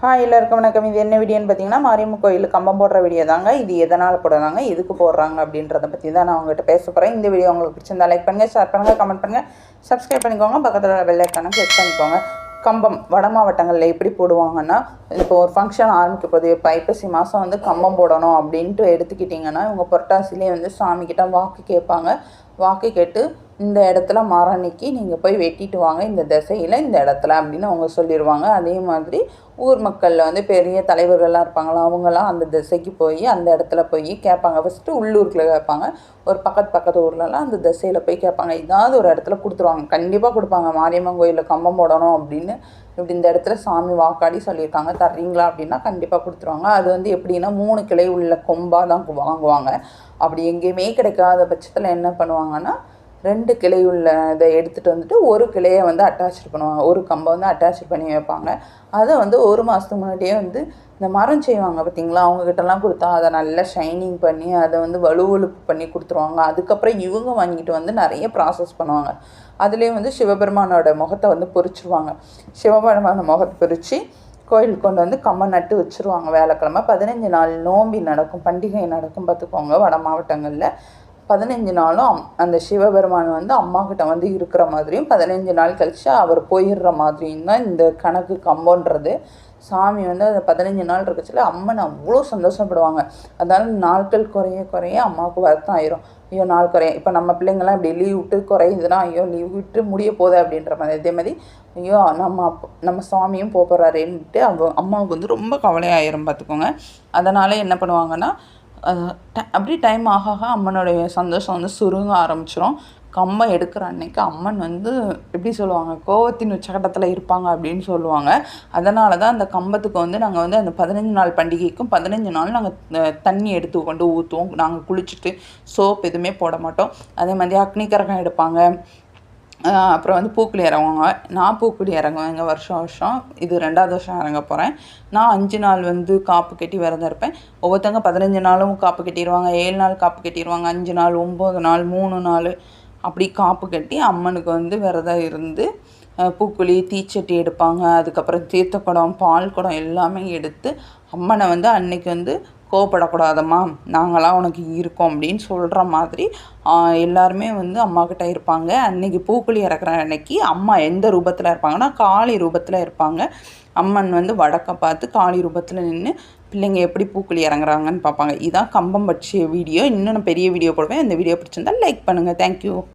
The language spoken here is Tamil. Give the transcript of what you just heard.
ஹாய் எல்லாருக்கும் வணக்கம். இது என்ன வீடியோன்னு பார்த்தீங்கன்னா மாரியம்மன் கோயில் கம்பம் போடுற வீடியோ தாங்க. இது எதனால் போடுறாங்க எதுக்கு போடுறாங்க அப்படின்றத பற்றி தான் நான் உங்கள்கிட்ட பேச போகிறேன் இந்த வீடியோ உங்களுக்கு பிடிச்சிருந்தா லைக் பண்ணுங்கள் ஷேர் பண்ணுங்கள் கமெண்ட் பண்ணுங்கள் சப்ஸ்கிரைப் பண்ணிக்கோங்க. பக்கத்தில் பெல் ஐக்கானை கிளிக் பண்ணிக்கோங்க. கம்பம் வட மாவட்டங்களில் எப்படி போடுவாங்கன்னா இப்போ ஒரு ஃபங்க்ஷன் ஆரம்பிக்க போகுது. இப்போ ஐப்பசி மாதம் வந்து கம்பம் போடணும் அப்படின்ட்டு எடுத்துக்கிட்டிங்கன்னா இவங்க புரட்டாசிலே வந்து சாமிக்கிட்ட வாக்கு கேட்பாங்க. வாக்கு கேட்டு இந்த இடத்துல மரணிக்கு நீங்கள் போய் வெட்டிட்டு வாங்க இந்த திசையில் இந்த இடத்துல அப்படின்னு அவங்க சொல்லிடுவாங்க அதே மாதிரி ஊர் மக்களில் வந்து பெரிய தலைவர்கள்லாம் இருப்பாங்களா அவங்களாம் அந்த திசைக்கு போய் அந்த இடத்துல போய் கேட்பாங்க. ஃபஸ்ட்டு உள்ளூரில் கேட்பாங்க. ஒரு பக்கத்து பக்கத்து ஊர்லலாம் அந்த திசையில் போய் கேட்பாங்க. ஏதாவது ஒரு இடத்துல கொடுத்துருவாங்க. கண்டிப்பாக கொடுப்பாங்க. மாரியம்மன் கோயிலில் கம்பம் போடணும் அப்படின்னு இப்படி இந்த இடத்துல சாமி வாக்காடி சொல்லியிருக்காங்க. தர்றீங்களா அப்படின்னா கண்டிப்பாக கொடுத்துருவாங்க. அது வந்து எப்படின்னா மூணு கிளை உள்ள கொம்பாக தான் வாங்குவாங்க. அப்படி எங்கேயுமே கிடைக்காத பட்சத்தில் என்ன பண்ணுவாங்கன்னா ரெண்டு கிளை உள்ள இதை எடுத்துகிட்டு வந்துட்டு ஒரு கிளையை வந்து அட்டாச் பண்ணுவாங்க. ஒரு கம்பை வந்து அட்டாச் பண்ணி வைப்பாங்க. அதை வந்து ஒரு மாதத்துக்கு முன்னாடியே வந்து இந்த மரம் செய்வாங்க பார்த்தீங்களா? அவங்கக்கிட்டலாம் கொடுத்தா அதை நல்லா ஷைனிங் பண்ணி அதை வந்து வலுவழுப்பு பண்ணி கொடுத்துருவாங்க. அதுக்கப்புறம் இவங்க வாங்கிட்டு வந்து நிறைய ப்ராசஸ் பண்ணுவாங்க. அதுலேயும் வந்து சிவபெருமானோட முகத்தை வந்து பொறிச்சிருவாங்க. சிவபெருமான முகத்தை பொறிச்சு கோயிலுக்கு கொண்டு வந்து கம்ம நட்டு வச்சுருவாங்க. வேலைக்கிழமை பதினஞ்சு நாள் நோம்பி நடக்கும் பண்டிகை நடக்கும் பார்த்துக்கோங்க வட மாவட்டங்களில். பதினஞ்சு நாளும் அந்த சிவபெருமான் வந்து அம்மா கிட்ட வந்து இருக்கிற மாதிரியும் பதினஞ்சு நாள் கழிச்சு அவர் போயிடுற மாதிரியும் தான் இந்த கணக்கு கம்போன்றது. சாமி வந்து அந்த பதினஞ்சு நாள் இருக்கச்சுல அம்மன் அவ்வளோ சந்தோஷப்படுவாங்க. அதனால நாட்கள் குறைய குறைய அம்மாவுக்கு வருத்தம் ஆயிரும். ஐயோ நாள் குறைய இப்போ நம்ம பிள்ளைங்கள்லாம் இப்படி லீவ் விட்டு குறையுதுன்னா ஐயோ லீவ் விட்டு முடிய போதே அப்படின்ற மாதிரி அதே மாதிரி ஐயோ நம்ம அப்போ நம்ம சாமியும் போகிறாரேன்ட்டு அவங்க அம்மாவுக்கு வந்து ரொம்ப கவலையாயிரும் பார்த்துக்கோங்க அதனால் என்ன பண்ணுவாங்கன்னா அப்படி டைம் ஆக ஆக அம்மனுடைய சந்தோஷம் வந்து சுருங்க ஆரம்பிச்சிடும் கம்பம் எடுக்கிற அன்னைக்கு அம்மன் வந்து எப்படி சொல்லுவாங்க கோவத்தின் உச்சகட்டத்தில் இருப்பாங்க அப்படின்னு சொல்லுவாங்க. அதனால தான் அந்த கம்பத்துக்கு வந்து நாங்கள் வந்து அந்த பதினஞ்சு நாள் பண்டிகைக்கும் பதினஞ்சு நாள் நாங்கள் தண்ணி எடுத்து கொண்டு ஊற்றுவோம் நாங்கள் குளிச்சுட்டு சோப் எதுவுமே போட மாட்டோம். அதே மாதிரி அக்னிகரகம் எடுப்பாங்க. அப்புறம் வந்து பூக்குழி இறங்குவாங்க. நான் பூக்குழி இறங்குவேங்க வருஷம் வருஷம். இது ரெண்டாவது வருஷம் இறங்க போகிறேன் நான் அஞ்சு நாள் வந்து காப்பு கட்டி விரதம் இருப்பேன். ஒவ்வொருத்தவங்க பதினஞ்சு நாளும் காப்பு கட்டிடுவாங்க. ஏழு நாள் காப்பு கட்டிடுவாங்க. அஞ்சு நாள் ஒம்பது நாள் மூணு நாள் அப்படி காப்பு கட்டி அம்மனுக்கு வந்து விரதம் இருந்து பூக்குழி தீச்சட்டி எடுப்பாங்க. அதுக்கப்புறம் தீர்த்த குடம் பால் குடம் எல்லாமே எடுத்து அம்மனை வந்து அன்னைக்கு வந்து கோவப்படக்கூடாதம்மா நாங்களாம் உனக்கு இருக்கோம் அப்படின்னு சொல்கிற மாதிரி எல்லாருமே வந்து அம்மாக்கிட்ட இருப்பாங்க. அன்னைக்கு பூக்குழி இறக்குற அன்னைக்கு அம்மா எந்த ரூபத்தில் இருப்பாங்கன்னா காளி ரூபத்தில் இருப்பாங்க. அம்மன் வந்து வடக்க பார்த்து காளி ரூபத்தில் நின்று பிள்ளைங்க எப்படி பூக்குழி இறங்குறாங்கன்னு பார்ப்பாங்க இதான் கம்பம் பட்சிய வீடியோ. இன்னும் நான் பெரிய வீடியோ போடுவேன். இந்த வீடியோ பிடிச்சிருந்தா லைக் பண்ணுங்கள் தேங்க்யூ